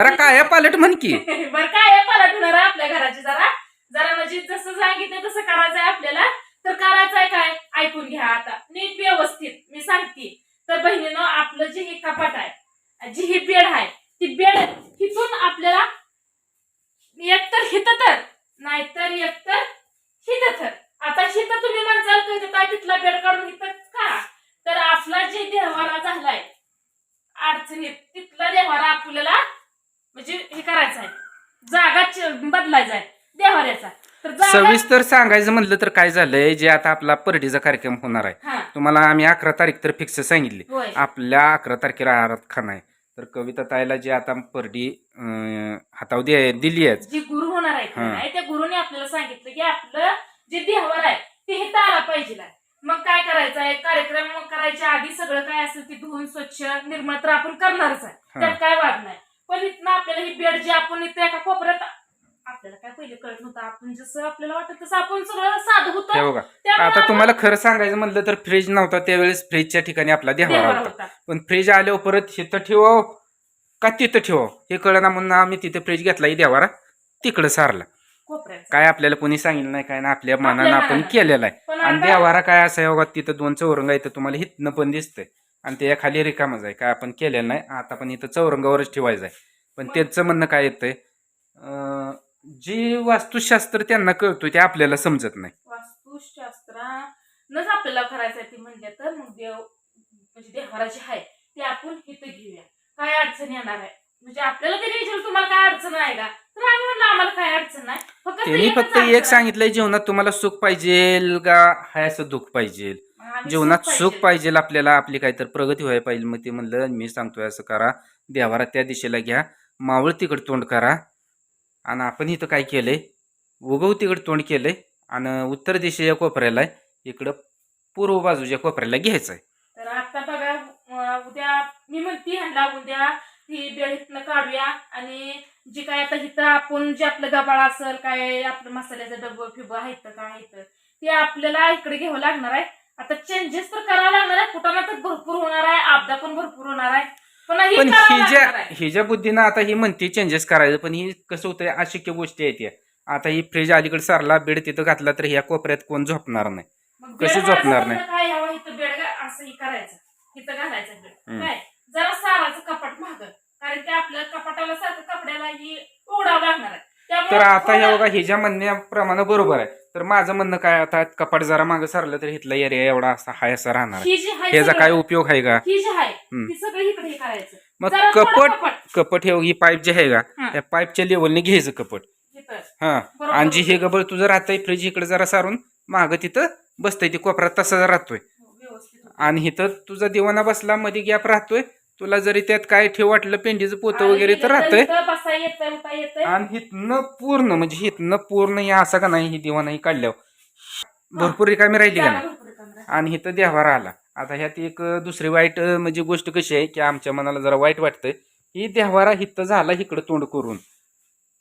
अरे काय पालट म्हण की. बरं काय पालट होणार आपल्या घराची जरा? जरा म्हणजे जसं सांगितलं तसं करायचंय आपल्याला तर करायचंय काय ऐकून घ्या आता नीट व्यवस्थित मी सांगते तर बहिणीनं आपलं जे हे कपाट आहे जी ही बेड आहे ती बेड हिथून आपल्याला एकतर हित तर नाहीतर एकतर हित तर आता हित तुम्ही म्हणसाल की काय तिथला बेड काढून हित का तर आपला जे देवारा झालाय अडचणीत तिथला देवारा आपल्याला म्हणजे हे करायचं आहे जागा बदलायचा आहे देवाऱ्याचा. तर जागा सविस्तर सांगायचं म्हणलं तर काय झालंय जे आता आपला परडीचा कार्यक्रम होणार आहे. तुम्हाला आम्ही अकरा तारीख तर फिक्स सांगितली. आपल्या अकरा तारखेला आहारात खाना आहे. तर कविता ताईला जी आता परडी दे- दिली आहे. जी गुरु होणार आहे त्या गुरुने आपल्याला सांगितलं की आपलं जे देहवर आहे ते हे आला पाहिजे मग काय करायचं आहे? कार्यक्रम करायच्या आधी सगळं काय असेल ते धुवून स्वच्छ निर्मळ तर आपण करणारच आहे. त्यात काय वाद नाही. पण इथनं आपल्याला ही बेड जी आपण इथं एका कोपऱ्यात आपल्याला काय पहिले कळत नव्हतं. आपण जसं आपल्याला वाटत तसं आपण सगळं साधं हे होतं बघा त्यामुळे आता तुम्हाला खरं सांगायचं म्हणलं तर फ्रीज नव्हता त्यावेळेस फ्रीजच्या ठिकाणी आपला देहवारा देहवारा होता. होता. पण फ्रीज आल्यावर परत तिथं ठेवाव का तिथं ठेवाव? हे कळना म्हणून आम्ही तिथे फ्रीज घेतला देवारा. तिकडं सारला. कोपऱ्यात. काय आपल्याला कोणी सांगितलं नाही काय ना आपल्या मनानं आपण मनानं. केलेलं आहे. पण आणि आता- देवारा काय असं आहे बघा तिथं दोन चौरंग आहे तुम्हाला हितनं पण दिसतंय. आणि त्या खाली रिकामच आहे काय आपण केलेलं नाही. आता पण इथं चौरंगावरच ठेवायचं आहे. पण त्यांचं म्हणणं काय येतंय जे वास्तुशास्त्र त्यांना कळतोय ते आपल्याला समजत नाही. वास्तुशास्त्रानच आपल्याला करायचं ती म्हणले तर मग देव म्हणजे देवारा जे आहे ते आपण इथं घेऊया. काय अडचण येणार आहे? म्हणजे आपल्याला तरी विचारलं तुम्हाला काय अडचण आहे का? तर आम्ही म्हणलं आम्हाला काय अडचण नाही. फक्त त्यांनी फक्त एक. सांगितलंय जीवनात तुम्हाला सुख पाहिजे का? हाय असं दुःख पाहिजे जीवनात सुख पाहिजे. आपल्याला आपली काहीतरी प्रगती व्हायला पाहिजे मग ते म्हणलं मी सांगतोय असं करा. देवारा त्या दिशेला घ्या. मावळ तिकड तोंड करा. आणि आपण इथं काय केलंय? उगव तिकड तोंड केलंय. आणि उत्तर दिशेच्या कोपऱ्याला इकडं पूर्व बाजूच्या कोपऱ्याला घ्यायचं आहे तर आता बघा उद्या मी म्हणते ह्यांना उद्या बेड इथनं काढूया. आणि जे काय आता इथं आपण जे आपलं गबाळ असेल काय आपलं मसाल्याचं डबं फिबं आहेत काय आहेत ते आपल्याला इकडे घ्यावं लागणार आहे. आता चेंजेस तर करावं लागणार आहे कुठं तर भरपूर होणार आहे. आपदा पण भरपूर होणार आहे. पण हे पण ही ज्या. ही ज्या बुद्धीनं आता ही म्हणते चेंजेस करायचं पण ही कसं होतंय अशक्य गोष्टी आहेत या. आता ही फ्रीज अलीकडे सारला बेड तिथं घातला तर ह्या कोपऱ्यात कोण झोपणार नाही. घालायचं झोपणार नाही? काय हवं इथं बेड घा- असं हे करायचं. इथं घालायचं बेड. हम्म. काय? जरा साराचं कपाट महाग कारण की आपल्या कपाटाला सारखं कपड्याला ही लागणार आहे. तर आता हे बघा ह्याच्या म्हणण्याप्रमाणे बरोबर आहे. तर माझं म्हणणं काय आता कपाट जरा मागं सरलं तर इथला एरिया एवढा असा हाय असा राहणार आहे ही जी आहे ह्याचा सगळं- काय उपयोग आहे का ही जी आहे हम्म. ती सगळं इकडे हे करायचं मग जरा थोडं कपट कपाट कपट हे ही पाईप जे आहे का हा. त्या पाईपच्या लेवलने घ्यायचं कपट इथं. हा बरोबर. आणि जी हे गबळ तुझं राहतंय फ्रीज इकडे जरा सारून मागं तिथं बसतंय ती कोपऱ्यात तसा राहतोय हो, व्यवस्थित. आणि इथं तुझा दिवाना बसला मध्ये गॅप राहतोय तुला जरी त्यात काय ठेव वाटलं पेंडीचं पोतं वगैरे तर राहतंय. आणि हिथनं पूर्ण म्हणजे हिथनं पूर्ण हे असं का नाही ही दिवाना ही काढल्यावर. भरपूर रिकामी राहिली का नाही. आणि इथं देवारा आला. आता ह्यात एक दुसरी वाईट म्हणजे गोष्ट कशी आहे की आमच्या मनाला जरा वाईट वाटतंय. ही देवारा हिथं झाला इकडं तोंड करून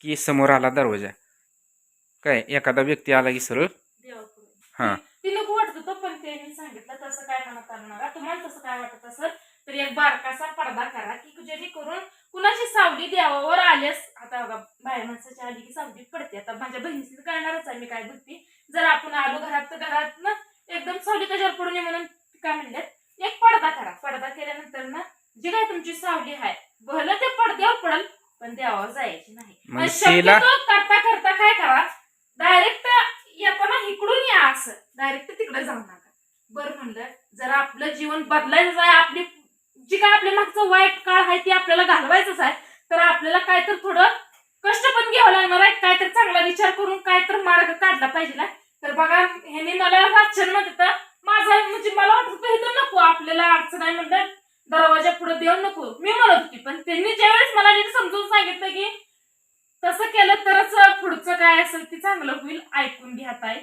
की समोर आला दरवाजा. काय एखादा व्यक्ती आला की सरळ. हा. तर एक बारकासा पडदा करा की जेणेकरून कुणाची सावली देवावर आल्यास आता बघा बाया माणसाच्या आली की सावली पडते. आता माझ्या बहिणीची कळणारच आहे मी काय बोलते. जर आपण आलो घरात तर घरात ना एकदम सावली त्याच्यावर पडू नये म्हणून काय म्हणल्यात एक पडदा करा. पडदा केल्यानंतर ना जी काय तुमची सावली आहे भलं ते पडद्यावर पडल पण देवावर जायची नाही. शक्यतो करता करता काय करा डायरेक्ट येताना इकडून या असं. डायरेक्ट तिकडे जाऊ नका. बरं म्हणलं जर आपलं जीवन बदलायचं आहे आपली काय आपल्या मागचं वाईट काळ आहे ती आपल्याला घालवायचंच आहे. तर आपल्याला काय तर थोडं कष्ट पण घ्यावं लागणार आहे. काय तर चांगला विचार करून काय तर मार्ग काढला पाहिजे ना. तर बघा ह्याने मला वाचन म्हणत होतं, माझा म्हणजे मला वाटत नको आपल्याला अडचण आहे म्हणलं. दरवाजा पुढे देऊ नको. मी म्हणत होती पण त्यांनी ज्यावेळेस मला नीट समजून सांगितलं की तसं केलं तरच पुढचं काय असेल ते चांगलं होईल ऐकून घ्या ताई.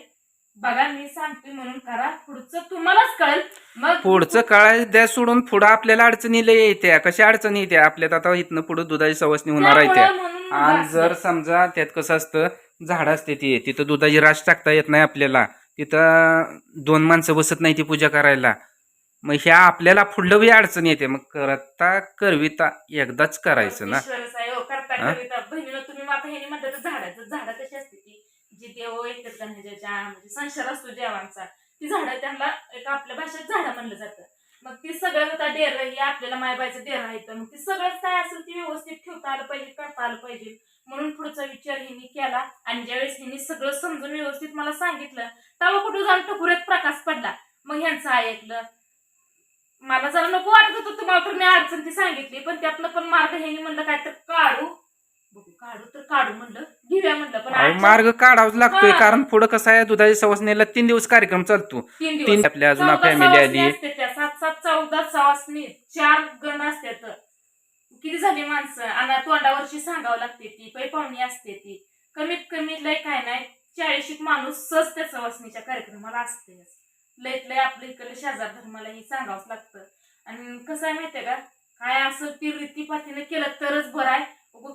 बघा मी सांगते म्हणून करा. पुढचं तुम्हालाच कळेल. मग पुढचं काळ द्या सोडून. पुढं आपल्याला अडचणीला येत्या. कशा अडचणी येत्या? आपल्यात आता इथनं पुढं दुधाची सवसनी होणार आहे त्या. त्यामुळं म्हणून आणि. जर समजा त्यात कसं असतं झाड असते ती. तिथं दुधाची रास टाकता येत नाही आपल्याला. तिथं दोन माणसं बसत नाही ती पूजा करायला. मग ह्या आपल्याला पुढलं बी अडचण येते. मग करता करविता एकदाच करायचं ना. ईश्वरच आहे, हो, करता हा? कविता बहिणीला तुम्ही ह्याने म्हणतात तर झाडाचं झाडं कशी असते ती जी देव एकत्र का म्हणजे संसार असतो देवांचा ती झाडं त्यांना एक आपल्या भाषेत झाडं म्हणलं जातं. मग ती सगळं आता डेर हे आपल्याला मायबाईचं डेर आहे तर मग ती सगळंच काय असेल ती व्यवस्थित ठेवता आलं पाहिजे करता आलं पाहिजे. म्हणून पुढचा विचार हिनी केला आणि ज्यावेळेस हिनी सगळं समजून व्यवस्थित मला सांगितलं तेव्हा कुठं जाऊन टकुऱ्यात प्रकाश पडला. मग ह्यांचं ऐकलं. मला जरा नको वाटत होतं तुम्हाला तर मी अडचण ती सांगितली पण त्यातनं पण मार्ग ह्यानी म्हणलं काय तर काढू. बघू काढू तर काढू म्हणलं. घेऊया म्हणलं पण अहो, आजच्या मार्ग काढावाच लागतोय हा. कारण पुढं कसं आहे दुधाच्या सवासणीला तीन दिवस कार्यक्रम चालतो. तीन दिवस. तीन आपल्या अजून चौदा फॅमिली सवासणी आली. त्या सात सात चौदा सवासनी चार गण असतात किती झाली माणसं? आणि तोंडावरची सांगावं लागते ती पै पाहुणी असते ती. कमीत कमी लय काय नाही चाळीस एक माणूस सहज त्या सवासणीच्या कार्यक्रमाला असते. लयत लय आपल्या इकडे शेजार धर्माला ही सांगावंच लागतं. आणि कसं आहे माहितीये का? काय असं ती रीतीपातीने केलं तरच बरं आहे.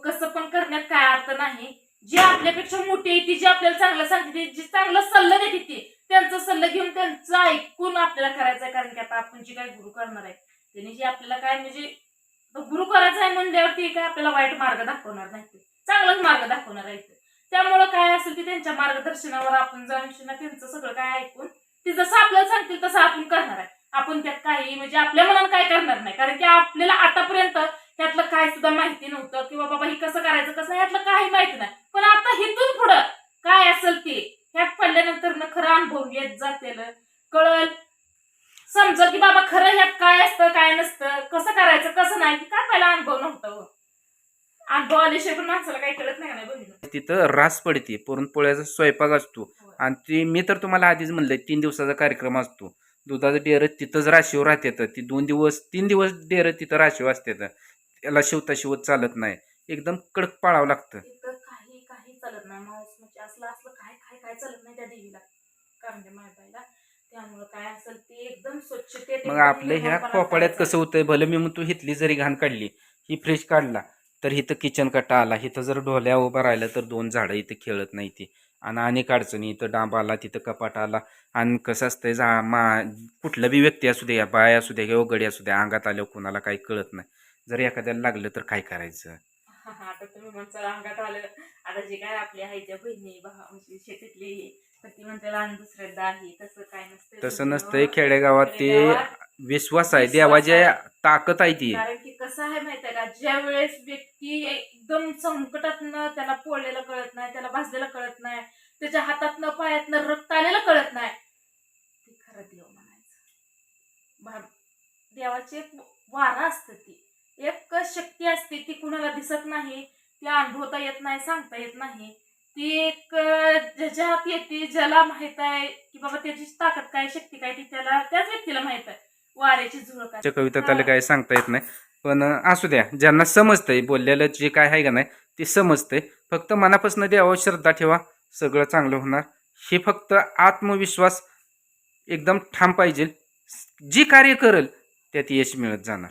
कसं पण करण्यात काय अर्थ नाही. जी आपल्यापेक्षा मोठी आहे ती जी आपल्याला चांगलं सांगते जी चांगलं सल्ला देते ती त्यांचा सल्ला घेऊन त्यांचं ऐकून आपल्याला करायचं आहे. कारण की आता आपण जी काय गुरु करणार आहे त्यांनी जे आपल्याला काय म्हणजे गुरु करायचं आहे म्हणल्यावरती काय आपल्याला वाईट मार्ग दाखवणार नाही ते चांगलाच मार्ग दाखवणार आहे त्यामुळं काय असेल ते त्यांच्या मार्गदर्शनावर आपण जाऊन शिना त्यांचं सगळं काय ऐकून ते जसं आपल्याला सांगतील तसं आपण करणार आहे. आपण त्यात काही म्हणजे आपल्या मनात काय करणार नाही. कारण की आपल्याला आतापर्यंत त्यातलं काय सुद्धा माहिती नव्हतं किंवा बाबा ही कसं करायचं कसं यातलं काही माहिती नाही. पण आता हिथून पुढं काय असेल ते ह्यात पडल्यानंतर न खरं अनुभव येत जातेल. कळल? समजल की बाबा खरं ह्यात काय असतं काय नसतं कसं करायचं कसं नाही काय पहिला अनुभव नव्हता हो. अनुभव आल्याशिवाय पण माणसाला काही कळत नाही बघितलं तिथं रास पडते पुरणपोळ्याचा स्वयंपाक असतो. आणि ती मी तर तुम्हाला आधीच म्हणलंय तीन दिवसाचा कार्यक्रम असतो. दुधाचं डेअर तिथंच राशीवर राहतात. ती दोन दिवस तीन दिवस डेअर तिथं राशीवर असतात. त्याला शिवता शिवत चालत नाही. एकदम कडक पाळावं लागतं. काही काही चालत नाही. म्हणजे असलं असलं काय काय काय चालत नाही त्या देवीला. कारण त्या मायबाईला त्यामुळं काय असेल ते एकदम स्वच्छतेत मग आपल्या ह्या कोपाड्यात. कसं होतंय? भलं मी म्हणतो हिथली जरी घाण काढली ही फ्रीज काढला तर इथं किचन कट्टा आला. इथं जर ढोल्या उभा राहिलं तर दोन झाडं इथं खेळत नाही ती. आणि अनेक अडचणी इथं डांब आला तिथं कपाट आला. आणि कसं असतंय जा मा कुठलं बी व्यक्ती असू द्या बाय असू द्या किंवा गडी असू द्या अंगात आल्यावर कुणाला काही कळत नाही. जर एखाद्याला लागलं तर काय करायचं? आता तुम्ही म्हणताल अंगात आलं. आता जे काय आपल्या आईच्या बहिणी भा म्हणजे शेतीतली तर ती म्हणते अंधश्रद्धा आहे तसं काय नसतं तसं नसतंय. खेडेगावात ते विश्वास आहे देवाची आहे. ताकद आहे ती. कारण की कसं आहे माहितीये का? ज्या वेळेस व्यक्ती एकदम संकटातनं त्याला पोळलेलं कळत नाही त्याला भाजलेलं कळत नाही त्याच्या हातातनं पायातनं रक्त आलेलं कळत नाही ते खरं देव म्हणायचं. देवाची एक वारा असते ती. एक शक्ती असते ती कुणाला दिसत नाही ती अनुभवता येत नाही सांगता येत नाही. ती एक ज्याच्या हात येते ज्याला माहीत आहे की बाबा त्याची ताकद काय शक्ती काय ती त्याला त्याच व्यक्तीला माहीत आहे. वाऱ्याची त्या कविता त्याला काय सांगता येत नाही. पण असू द्या ज्यांना समजतंय बोललेलं जे काय आहे का नाही ते समजतंय. फक्त मनापासून द्यावं श्रद्धा ठेवा सगळं चांगलं होणार. हे फक्त आत्मविश्वास एकदम ठाम पाहिजे. जी कार्य करल त्यात यश मिळत जाणार.